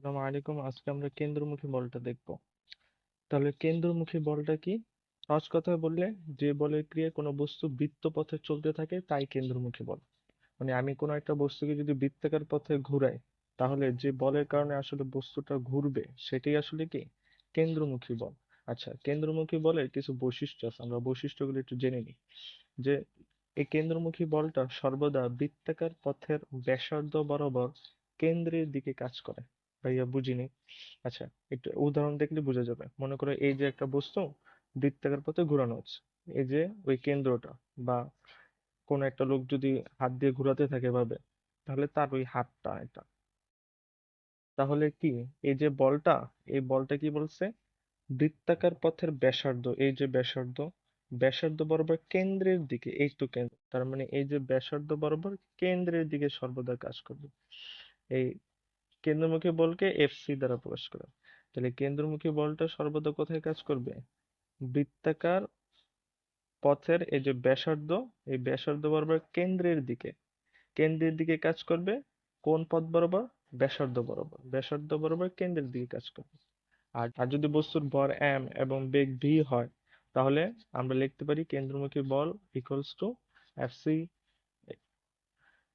আসসালামু আলাইকুম। আজকে আমরা কেন্দ্রমুখী বলটা দেখব। তাহলে কেন্দ্রমুখী বলটা কি? সহজ কথায় বললে, যে বলের ক্রিয়ায় কোনো বস্তু বৃত্ত পথে চলতে থাকে, তাই কেন্দ্রমুখী বল। মানে আমি কোনো একটা বস্তুকে যদি বৃত্তাকার পথে ঘুরাই, তাহলে যে বলের কারণে আসলে বস্তুটা ঘুরবে, সেটাই আসলে কি? কেন্দ্রমুখী বল। আচ্ছা কেন্দ্রমুখী বলের কিছু বৈশিষ্ট্য আছে, আমরা বৈশিষ্ট্যগুলো একটু জেনে নিই। যে এই কেন্দ্রমুখী বলটা সর্বদা বৃত্তাকার পথের ব্যাসার্ধ বরাবর কেন্দ্রের দিকে কাজ করে। ভাইয়া বুঝিনি। আচ্ছা একটু উদাহরণ দেখলে বোঝা যাবে। মনে করো এই যে একটা বস্তু বৃত্তাকার পথে ঘোরানো হচ্ছে। এই যে ওই কেন্দ্রটা বা কোনো একটা লোক যদি হাত দিয়ে ঘোরাতে থাকে এভাবে, তাহলে তার ওই হাতটা এটা। তাহলে কি? এই যে বলটা, এই বলটা কি বলছে? বৃত্তাকার পথের ব্যাসার্ধ, এই যে ব্যাসার্ধ ব্যাসার্ধ বরাবর কেন্দ্রের দিকে, এই তো কেন্দ্র। তার মানে এই যে ব্যাসার্ধ বরাবর কেন্দ্রের দিকে সর্বদা কাজ করবে। এই কেন্দ্রমুখী বলকে এফসি দ্বারা প্রকাশ করা। তাহলে কেন্দ্রমুখী বলটা সর্বদা কোথায় কাজ করবে? বৃত্তাকার পথের এই যে ব্যাসার্ধ, এই ব্যাসার্ধ বরাবর কেন্দ্রের দিকে। কেন্দ্রের দিকে কাজ করবে কোন পথ বরাবর? ব্যাসার্ধ বরাবর। ব্যাসার্ধ বরাবর কেন্দ্রের দিকে কাজ করবে। আর আর যদি বস্তুর ভর এম এবং বেগ ভি হয়, তাহলে আমরা লিখতে পারি কেন্দ্রমুখী বল ইকুয়ালস টু এফসি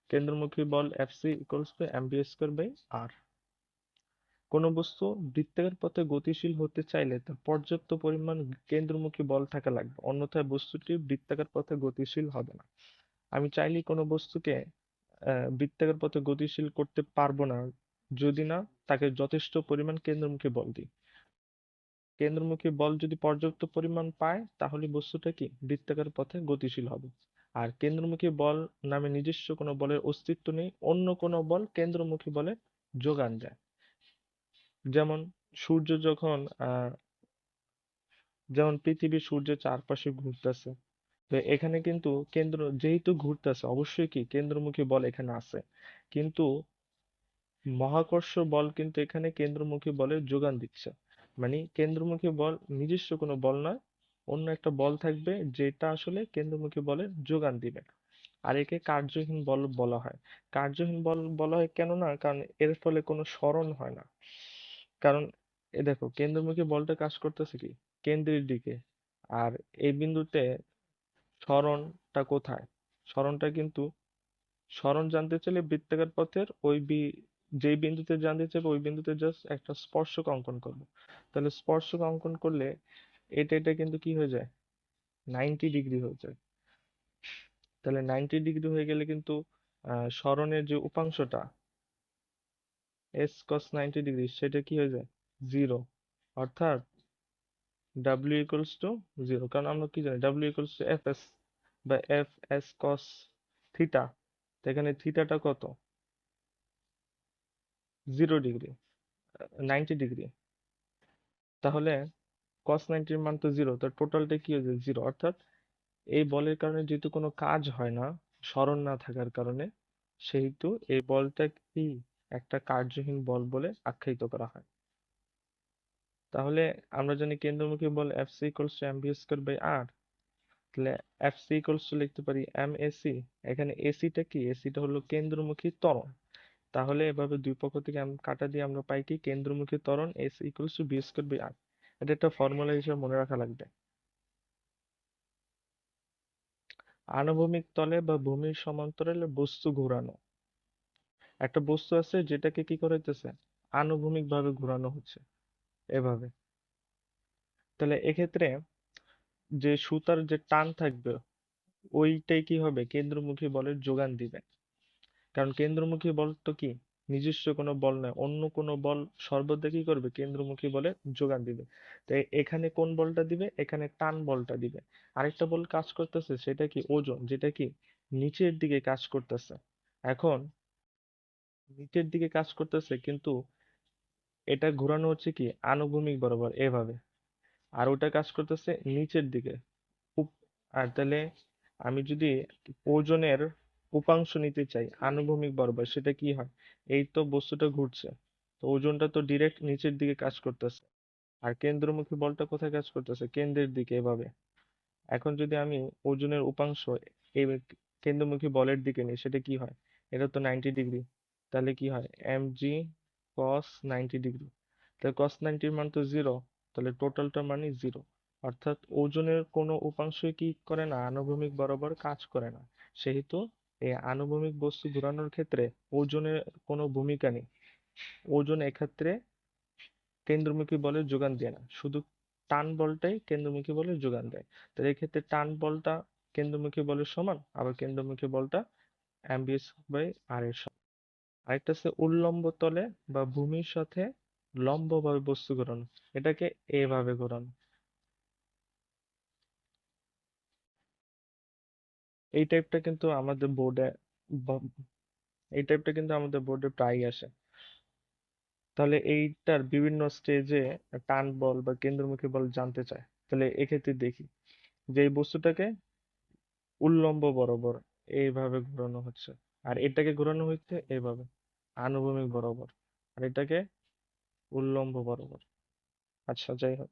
কেন্দ্রমুখী বল FC equals to M V square by R কোনো বস্তু বৃত্তাকার পথে গতিশীল হতে চাইলে তার পর্যাপ্ত পরিমাণ কেন্দ্রমুখী বল থাকা লাগবে, অন্যথায় বস্তুটি বৃত্তাকার পথে গতিশীল হবে না। আমি চাইলেই কোনো বস্তুকে বৃত্তাকার পথে গতিশীল করতে পারব না, যদি না তাকে যথেষ্ট পরিমাণ কেন্দ্রমুখী বল দিই। কেন্দ্রমুখী বল যদি পর্যাপ্ত পরিমাণ পায়, তাহলে বস্তুটা কি? বৃত্তাকার পথে গতিশীল হবে। আর কেন্দ্রমুখী বল নামে নিজস্ব কোনো বলের অস্তিত্ব নেই, অন্য কোনো বল কেন্দ্রমুখী বলে যোগান দেয় যেমন সূর্য যখন যেমন পৃথিবী সূর্যের চারপাশে ঘুরতেছে, তো এখানে কিন্তু কেন্দ্র যেহেতু ঘুরতেছে, অবশ্যই কি কেন্দ্রমুখী বল এখানে আছে। কিন্তু মহাকর্ষ বল কিন্তু এখানে কেন্দ্রমুখী বলের যোগান দিচ্ছে। মানে কেন্দ্রমুখী বল নিজস্ব কোনো বল নয় অন্য একটা বল থাকবে যেটা আসলে কেন্দ্রমুখী বলের যোগান দিবে। আর একে কার্যহীন বল বলা হয়। কার্যহীন বল বলা হয় কেন না? কারণ এর ফলে কোনো সরণ হয় না। কারণ এ দেখো, কেন্দ্রমুখী বলটা কাজ করতেছে কি? কেন্দ্রের দিকে। আর এই বিন্দুতে সরণটা কোথায়? সরণটা কিন্তু সরণ জানতে চাইলে বৃত্তাকার পথের ওই বি, যেই বিন্দুতে জানতে চাইবে ওই বিন্দুতে জাস্ট একটা স্পর্শক অঙ্কন করব। তাহলে স্পর্শক অঙ্কন করলে এটা এটা কিন্তু কি হয়ে যায়? নাইনটি ডিগ্রি হয়ে যায়। তাহলে নাইনটি ডিগ্রি হয়ে গেলে কিন্তু সরণের যে উপাংশটা এস কস নাইনটি ডিগ্রি সেটা কি হয়ে যায়? জিরো অর্থাৎ ডাব্লিউ ইকুয়ালস টু জিরো কারণ আমরা কি জানি? W equals to F S বা এফ এস কস থিটা এখানে থিটাটা কত? জিরো ডিগ্রি নাইনটি ডিগ্রি তাহলে কস নাইনটির মান তো জিরো তো টোটালটা কি হয়ে যায় জিরো অর্থাৎ এই বলের কারণে যেহেতু কোনো কাজ হয় না সরণ না থাকার কারণে, সেহেতু এই বলটা কি একটা কার্যহীন বল বলে আখ্যায়িত করা হয়। তাহলে আমরা জানি কেন্দ্রমুখী বল এফ সি টু আর তাহলে টু লিখতে পারি এসি এখানে এসিটা কি? এসিটা হলো কেন্দ্রমুখী ত্বরণ। তাহলে এভাবে দুই পক্ষ থেকে কাটা দিয়ে আমরা পাই কি? কেন্দ্রমুখী ত্বরণ এস ইকুয়ালস টু আর এটা একটা ফর্মুলা হিসেবে মনে রাখা লাগবে। আনুভূমিক তলে বা ভূমির সমান্তরালে বস্তু ঘোরানো। একটা বস্তু আছে যেটাকে কি করাইতেছে? আনুভূমিক ভাবে ঘোরানো হচ্ছে এভাবে। তাহলে এক্ষেত্রে যে সুতার যে টান থাকবে, ওইটাই কি হবে? কেন্দ্রমুখী বলের যোগান দিবে। কারণ কেন্দ্রমুখী বল তো কি? নিজস্ব কোনো বল নয়, অন্য কোনো বল সর্বদা কি করবে? কেন্দ্রমুখী বলে যোগান দিবে। তো এ- এখানে কোন বলটা দিবে? এখানে টান বলটা দিবে। আরেকটা বল কাজ করতেছে সেটা কি? ওজন, যেটা কি? নিচের দিকে কাজ করতেছে। এখন নিচের দিকে কাজ করতেছে কিন্তু এটা ঘোরানো হচ্ছে কি? আনুভূমিক বরাবর, এভাবে। আর ওটা কাজ করতেছে নিচের দিকে। আর তাহলে আমি যদি ওজনের উপাংশ নিতে চাই, আনুভূমিক বরাবর, সেটা কি হয়? এই তো বস্তুটা ঘুরছে, তো ওজনটা তো ডিরেক্ট নিচের দিকে কাজ করতেছে, আর কেন্দ্রমুখী বলটা কোথায় কাজ করতেছে? কেন্দ্রের দিকে এভাবে। এখন যদি আমি ওজনের উপাংশ এই কেন্দ্রমুখী বলের দিকে নিই, সেটা কি হয়? এটা তো নাইনটি ডিগ্রি তাহলে কি হয়? M G cos ninety degree তাহলে কস নাইনটির মান তো জিরো তাহলে টোটালটার মানই জিরো অর্থাৎ ওজনের কোনো উপাংশই কি করে না, আনুভূমিক বরাবর কাজ করে না, সেহেতু এই আনুভূমিক বস্তু ঘোরানোর ক্ষেত্রে ওজনের কোনো ভূমিকা নেই। ওজন এক্ষেত্রে কেন্দ্রমুখী বলের যোগান দেয় না। শুধু টান বলটাই কেন্দ্রমুখী বলের যোগান দেয়। তাহলে এক্ষেত্রে টান বলটা কেন্দ্রমুখী বলের সমান, আবার কেন্দ্রমুখী বলটা এমবিএস বাই আর এর সমান। আরেকটা হচ্ছে উল্লম্ব তলে বা ভূমির সাথে লম্বভাবে বস্তু ঘোরানো। এটাকে এভাবে ঘোরানো। এই টাইপটা কিন্তু আমাদের বোর্ডে এই টাইপটা কিন্তু আমাদের বোর্ডে প্রায়ই আসে। তাহলে এইটার বিভিন্ন স্টেজে টান বল বা কেন্দ্রমুখী বল জানতে চায়। তাহলে এক্ষেত্রে দেখি, যে এই বস্তুটাকে উল্লম্ব বরাবর এইভাবে ঘোরানো হচ্ছে, আর এটাকে ঘোরানো হচ্ছে এইভাবে আনুভূমিক বরাবর, আর এটাকে উল্লম্ব বরাবর। আচ্ছা যাই হোক।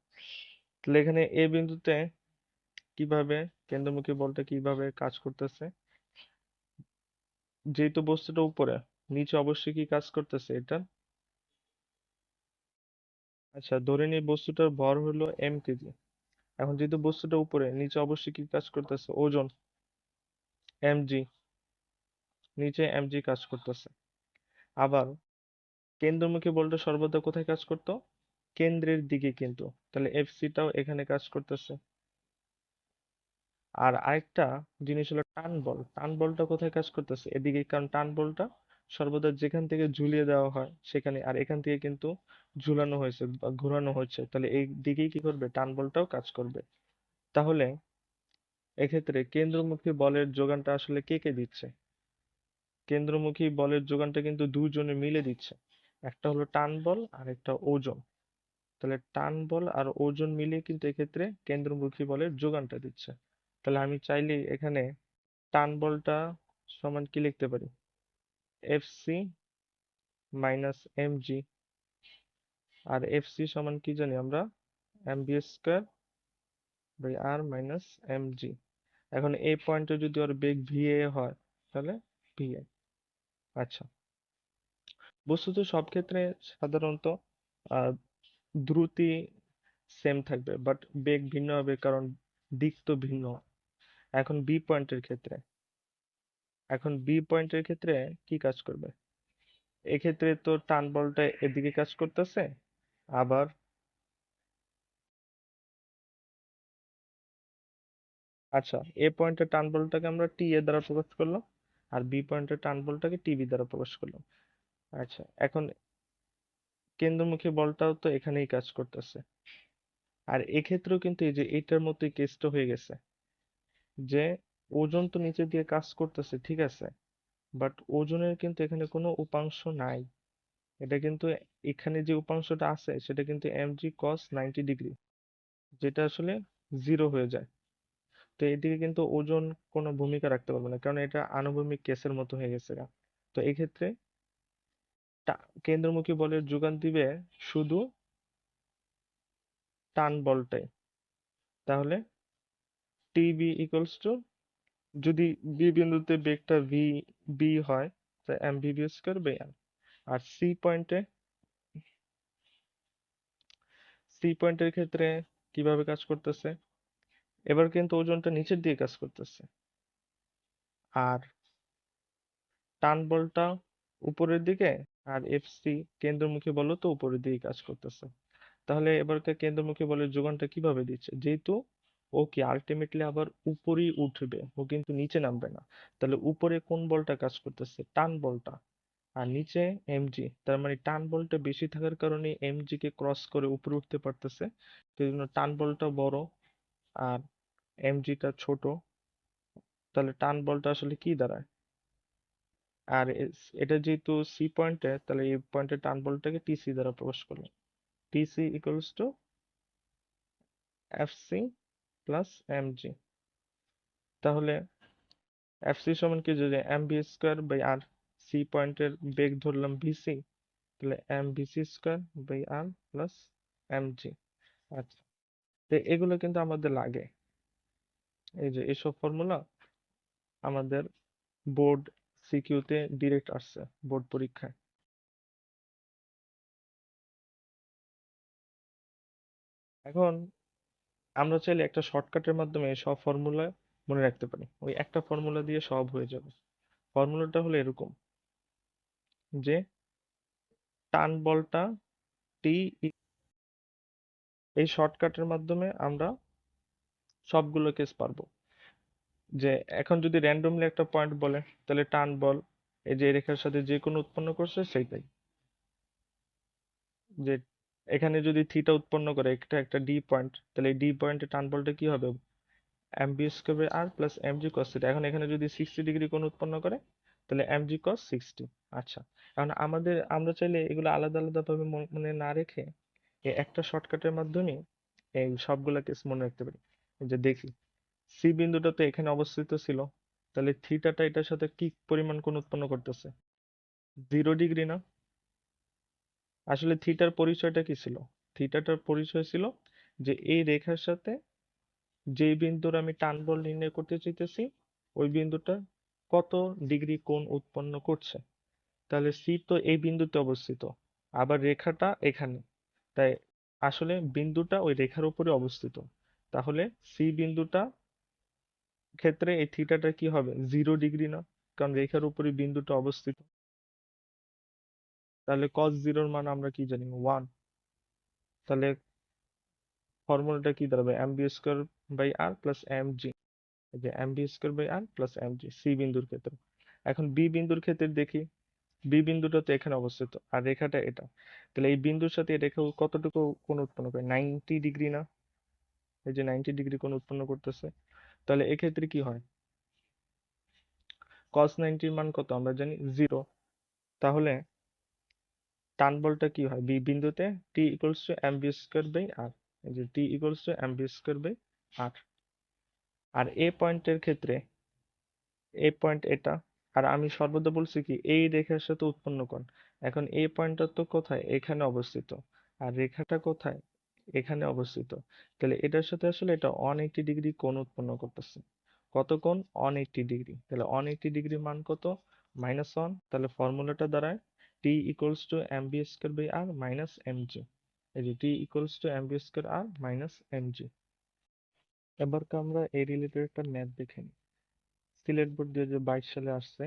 তাহলে এখানে এ বিন্দুতে কীভাবে কেন্দ্রমুখী বলটা কীভাবে কাজ করতেছে? যেহেতু বস্তুটা উপরে, নিচে অবশ্যই কি কাজ করতেছে এটা? আচ্ছা ধরে নিই বস্তুটার ভর হলো এম কেজি। এখন যেহেতু বস্তুটা উপরে, নিচে অবশ্যই কি কাজ করতেছে? ওজন এমজি নিচে এমজি কাজ করতেছে। আবার কেন্দ্রমুখী বলটা সর্বদা কোথায় কাজ করতো? কেন্দ্রের দিকে কিন্তু। তাহলে এফ এফসিটাও এখানে কাজ করতেছে। আর আরেকটা জিনিস হলো টান বল। টান বলটা কোথায় কাজ করতেছে? এদিকে কারণ টান বলটা সর্বদা যেখান থেকে ঝুলিয়ে দেওয়া হয় সেখানে, আর এখান থেকে কিন্তু ঝুলানো হয়েছে বা ঘোরানো হচ্ছে। তাহলে এই দিকেই কি করবে? টান বলটাও কাজ করবে। তাহলে এক্ষেত্রে কেন্দ্রমুখী বলের যোগানটা আসলে কে কে দিচ্ছে? কেন্দ্রমুখী বলের যোগানটা কিন্তু দুজনে মিলে দিচ্ছে। একটা হলো টান বল আর একটা ওজন। তাহলে টান বল আর ওজন মিলিয়ে কিন্তু এক্ষেত্রে কেন্দ্রমুখী বলের যোগানটা দিচ্ছে। তাহলে আমি চাইলে এখানে টান বলটা সমান কি লিখতে পারি? F C minus M G আর এফ সি সমান কি জানি আমরা? M B square by R minus M G এখন এই পয়েন্টে যদি ওর বেগ ভি এ হয়, তাহলে ভি এ আচ্ছা। বস্তুত সব ক্ষেত্রে সাধারণত দ্রুতি সেম থাকবে বাট বেগ ভিন্ন হবে, কারণ দিক তো ভিন্ন। এখন বি পয়েন্টের ক্ষেত্রে। এখন বি পয়েন্টের ক্ষেত্রে কি কাজ করবে? এক্ষেত্রে তো টান বলটা এদিকে কাজ করতেছে, আবার আচ্ছা এ পয়েন্টের টান বলটাকে আমরা টি এ দ্বারা প্রকাশ করলাম, আর বি পয়েন্টের টান বলটাকে টিবি দ্বারা প্রকাশ করলাম। আচ্ছা এখন কেন্দ্রমুখী বলটাও তো এখানেই কাজ করতেছে। আর এক্ষেত্রেও কিন্তু এই যে এটার মতোই কেসটা হয়ে গেছে। যে ওজন তো নিচে দিয়ে কাজ করতেছে, ঠিক আছে? বাট ওজনের কিন্তু এখানে কোনো উপাংশ নাই। এটা কিন্তু এখানে যে উপাংশটা আছে, সেটা কিন্তু এমজি কস নাইনটি ডিগ্রি যেটা আসলে জিরো হয়ে যায়। তো এদিকে কিন্তু ওজন কোনো ভূমিকা রাখতে পারবে না, কারণ এটা আনুভূমিক কেসের মতো হয়ে গেছে তো এই ক্ষেত্রে কেন্দ্রমুখী বলের যোগান দিবে শুধু টান বলটাই। তাহলে টিবি ইকুয়ালস টু যদি বি বিন্দুতে বেগটা ভি বি হয় তাহলে M V B square by M R C পয়েন্টে সি পয়েন্টের ক্ষেত্রে কীভাবে কাজ করতেছে? এবার কিন্তু ওজনটা নিচের দিকে কাজ করতেছে। আর টান বলটা উপরের দিকে, আর এফসি কেন্দ্রমুখী বলও তো উপরের দিকে কাজ করতেছে। তাহলে এবারকার কেন্দ্রমুখী বলের যোগানটা কীভাবে দিচ্ছে? যেহেতু ও কি আলটিমেটলি আবার উপরেই উঠবে? ও কিন্তু নিচে নামবে না। তাহলে উপরে কোন বলটা কাজ করতেছে? টান বলটা। আর নিচে এমজি তার মানে টান বলটা বেশি থাকার কারণে এমজি কে ক্রস করে উপরে উঠতে পারতেছে। সেই জন্য টান বলটা বড় আর এমজিটা ছোট। তাহলে টান বলটা আসলে কি দাঁড়ায়? আর এটা যেহেতু সি পয়েন্টে তাহলে এই পয়েন্টে টান বলটাকে টিসি দ্বারা প্রকাশ করলাম। TC equals to FC plus M তাহলে এফ সি সমান কি? যদি M B square by R C পয়েন্টের বেগ ধরলাম বিসি তাহলে M BC square by R plus M আচ্ছা তো এগুলো কিন্তু আমাদের লাগে। এই যে এসব ফর্মুলা আমাদের বোর্ড সিকিউতে ডিরেক্ট আসছে বোর্ড পরীক্ষায়। এখন আমরা চাইলে একটা শর্টকাটের মাধ্যমে সব ফর্মুলা মনে রাখতে পারি। ওই একটা ফর্মুলা দিয়ে সব হয়ে যাবে। ফর্মুলাটা হলো এরকম যে টান বলটা টি এই শর্টকাটের মাধ্যমে আমরা সবগুলো কেস পারব যে এখন যদি র্যান্ডমলি একটা পয়েন্ট বলে, তাহলে টান বল, এই যে রেখার সাথে যে কোনো উৎপন্ন করছে সেইটাই। যে এখানে যদি থিটা উৎপন্ন করে একটা একটা ডি পয়েন্ট তাহলে এই ডি পয়েন্টে টান বলটা কি হবে? M B square R plus M G cos theta এখন এখানে যদি সিক্সটি ডিগ্রি কোণ উৎপন্ন করে, তাহলে এম জি কস সিক্সটি আচ্ছা এখন আমাদের, আমরা চাইলে এগুলো আলাদা আলাদা ভাবে মনে না রেখে একটা শর্টকাটের মাধ্যমে এই সবগুলা কেস মনে রাখতে পারি। যে দেখি সি বিন্দুটা তো এখানে অবস্থিত ছিল, তাহলে থিটাটা এটার সাথে কি পরিমাণ কোণ উৎপন্ন করতেছে? জিরো ডিগ্রি না? আসলে থিটার পরিচয়টা কি ছিল? থিটাটার পরিচয় ছিল যে এই রেখার সাথে যে বিন্দুর আমি টান বল নির্ণয় করতে চাইতেছি, ওই বিন্দুটা কত ডিগ্রি কোণ উৎপন্ন করছে? তাহলে সি তো এই বিন্দুতে অবস্থিত, আবার রেখাটা এখানে। তাই আসলে বিন্দুটা ওই রেখার উপরে অবস্থিত। তাহলে সি বিন্দুটা ক্ষেত্রে এই থিটাটা কি হবে? জিরো ডিগ্রি না, কারণ রেখার উপরে বিন্দুটা অবস্থিত। তাহলে কস জিরোর মান আমরা কি জানি? ওয়ান তাহলে ফর্মুলাটা কি দাঁড়াবে? M B by R plus M G যে M B by R plus M G C বিন্দুর ক্ষেত্রে। এখন বি বিন্দুর ক্ষেত্রে দেখি বি বিন্দুটা তো এখানে অবস্থিত, আর রেখাটা এটা। তাহলে এই বিন্দুর সাথে রেখা কতটুকু কোণ উৎপন্ন করে? নাইনটি ডিগ্রি না? এই যে নাইনটি ডিগ্রি কোণ উৎপন্ন করতেছে। তাহলে এক্ষেত্রে কি হয়? কস নাইনটির মান কত? আমরা জানি জিরো তাহলে টান বলটা কি হয়? বি বিন্দুতে T equals to M B square by R এই যে T equals to M B square by R R A পয়েন্টের ক্ষেত্রে, এ পয়েন্ট এটা। আর আমি সর্বদা বলছি কি, এই রেখার সাথে উৎপন্ন কোণ। এখন এই পয়েন্টটা তো কোথায়? এখানে অবস্থিত। আর রেখাটা কোথায়? এখানে অবস্থিত। তাহলে এটার সাথে আসলে এটা ওয়ান এইটি ডিগ্রি কোণ উৎপন্ন করতেছে। কত কোণ? One eighty degree. তাহলে ওয়ান এইটি ডিগ্রি মান কত? Minus one. তাহলে ফর্মুলাটা দাঁড়ায় equals to M B square by R minus M এই যে two M B square R minus M G এবার আমরা এই রিলেটেড একটা ম্যাথ দেখে নিই। সিলেট বোর্ড দুই হাজার বাইশ সালে আসছে,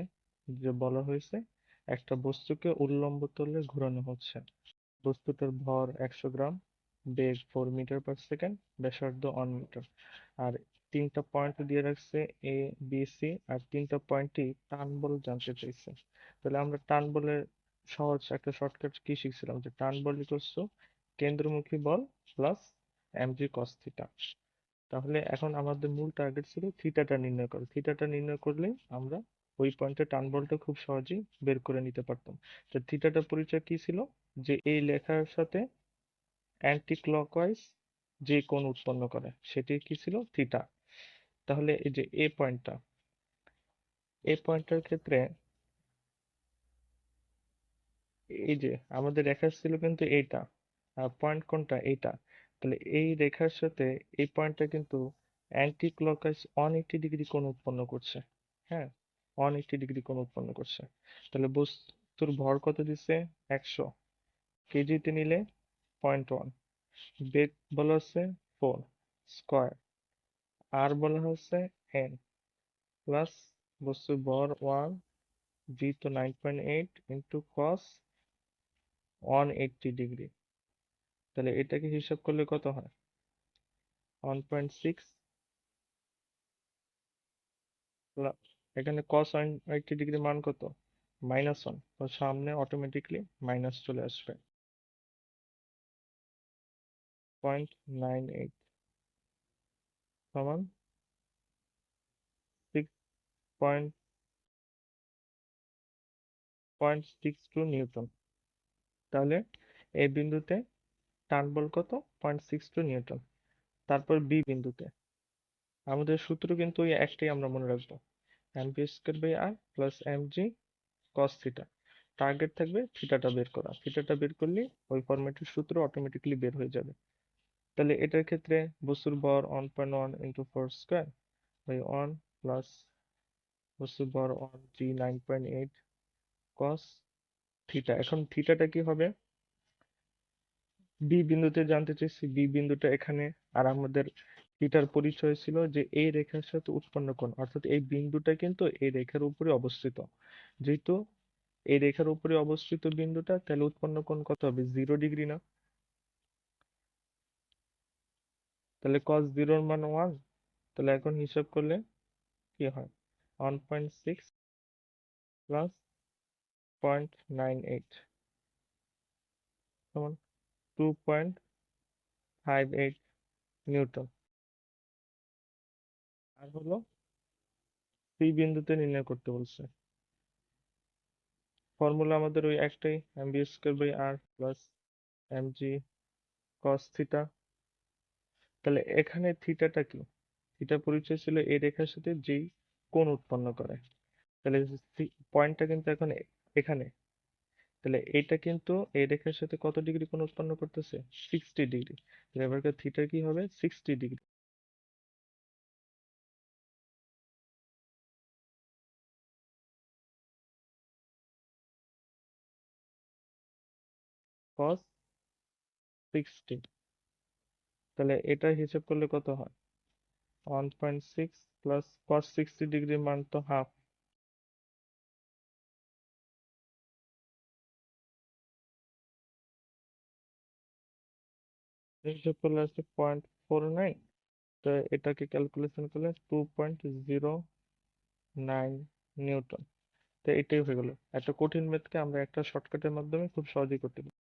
যে বলা হয়েছে, একটা বস্তুকে উল্লম্ব তলে ঘোরানো হচ্ছে। বস্তুটার ভর একশো গ্রাম, বেগ ফোর মিটার পার সেকেন্ড ব্যাসার্ধ ওয়ান মিটার আর তিনটা পয়েন্ট দিয়ে রাখছে এ বি সি আর তিনটা পয়েন্টই টান বল জানতে চাইছে। তাহলে আমরা টান বলের সহজ একটা শর্টকাট কি শিখছিলাম? যে টান বল ইকুয়ালস টু কেন্দ্রমুখী বল প্লাস এমজি কস থিটা তাহলে এখন আমাদের মূল টার্গেট ছিল থিটাটা নির্ণয় করা। থিটাটা নির্ণয় করলে আমরা ওই পয়েন্টে টান বলটা খুব সহজেই বের করে নিতে পারতাম। তো থিটাটার পরিচয় কি ছিল? যে এই লেখার সাথে অ্যান্টি ক্লকওয়াইজ যে কোণ উৎপন্ন করে, সেটি কি ছিল? থিটা তাহলে এই যে এ পয়েন্টটা এ পয়েন্টটার ক্ষেত্রে এই যে আমাদের রেখা ছিল কিন্তু এইটা পয়েন্ট কোনটা? এইটা। তাহলে এই রেখার সাথে এই পয়েন্টটা কিন্তু anti clockwise one eighty degree কোণ উৎপন্ন করছে। হ্যাঁ ওয়ান এইটি ডিগ্রি কোণ উৎপন্ন করছে। তাহলে বস্তুর ভর কত দিচ্ছে? একশো। কেজিতে নিলে পয়েন্ট ওয়ান বেগ বলা হচ্ছে ফোর স্কোয়ার আর বলা হচ্ছে এন প্লাস বস্তুর ভর ওয়ান জি তো nine point eight into cos one eighty degree তাহলে এটাকে হিসাব করলে কত হয়? ওয়ান পয়েন্ট সিক্স এখানে কস এইটটি ডিগ্রি মান কত? মাইনাস ওয়ান তো সামনে অটোমেটিকলি মাইনাস চলে আসবে। পয়েন্ট নাইন এইট সমান six point point six two newton তাহলে এই বিন্দুতে টান বল কত? Point six two newton. তারপর বি বিন্দুতে। আমাদের সূত্র কিন্তু ওই একটাই আমরা মনে রাখব। M P square by R plus M G cos theta target থাকবে থিটাটা বের করা। থিটাটা বের করলে ওই ফরম্যাটের সূত্র অটোমেটিকলি বের হয়ে যাবে। তাহলে এটার ক্ষেত্রে বস্তুর ভর one point one into four square by one plus বস্তুর ভর one G nine point eight cos theta এখন থিটাটা কি হবে? বি বিন্দুতে জানতে চেয়েছি। বি বিন্দুটা এখানে আর আমাদের থিটার পরিচয় ছিল যে এই রেখার সাথে উৎপন্ন কোণ। অর্থাৎ এই বিন্দুটা কিন্তু এই রেখার উপরে অবস্থিত। যেহেতু এই রেখার উপরে অবস্থিত বিন্দুটা, তাহলে উৎপন্ন কোণ কত হবে? জিরো ডিগ্রি না? তাহলে cos জিরোর মান ওয়ান তাহলে এখন হিসাব করলে কি হয়? One point six plus point nine eight two point five eight newton আর হলো সি বিন্দুতে নির্ণয় করতে বলছে। ফর্মুলা আমাদের ওই একটাই M B square by R plus M G cos theta তাহলে এখানে থিটাটা কি? থিটা পরিচয় ছিল এই রেখার সাথে যেই কোণ উৎপন্ন করে। তাহলে পয়েন্টটা কিন্তু এখন এখানে। তাহলে এটা কিন্তু এই রেখার সাথে কত ডিগ্রি কোণ উৎপন্ন করতেছে? সিক্সটি ডিগ্রি তাহলে এবারকার থিটা কি হবে? সিক্সটি ডিগ্রি cos সিক্সটি তাহলে এটা হিসাব করলে কত হয়? One point six plus cos sixty ডিগ্রির মান তো হাফ হিসাব করলে আসছে পয়েন্ট ফোর নাইন তো এটাকে ক্যালকুলেশন করলে two point zero nine newton তো এটাই হয়ে গেলো এত কঠিন ম্যাথকে আমরা একটা শর্টকাটের মাধ্যমে খুব সহজেই করতে পারি